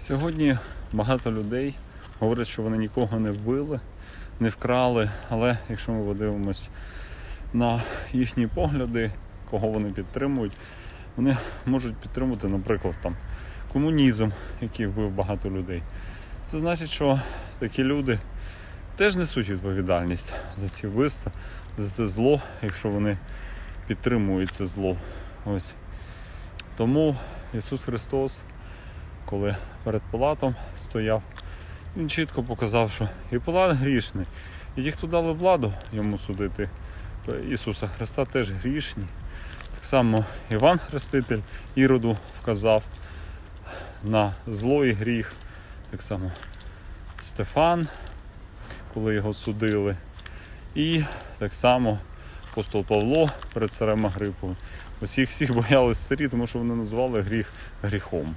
Сьогодні багато людей говорять, що вони нікого не вбили, не вкрали, але якщо ми подивимось на їхні погляди, кого вони підтримують, вони можуть підтримувати, наприклад, там комунізм, який вбив багато людей. Це значить, що такі люди теж несуть відповідальність за ці вбивства, за це зло, якщо вони підтримують це зло. Ось. Тому Ісус Христос, коли перед Пилатом стояв, Він чітко показав, що і Пилат грішний, і ті, хто дали владу йому судити Ісуса Христа, теж грішні. Так само Іван Хреститель Іроду вказав на зло гріх. Так само Стефан, коли його судили. І так само апостол Павло перед царем Агрипом. Усіх всіх боялись старі, тому що вони називали гріх гріхом.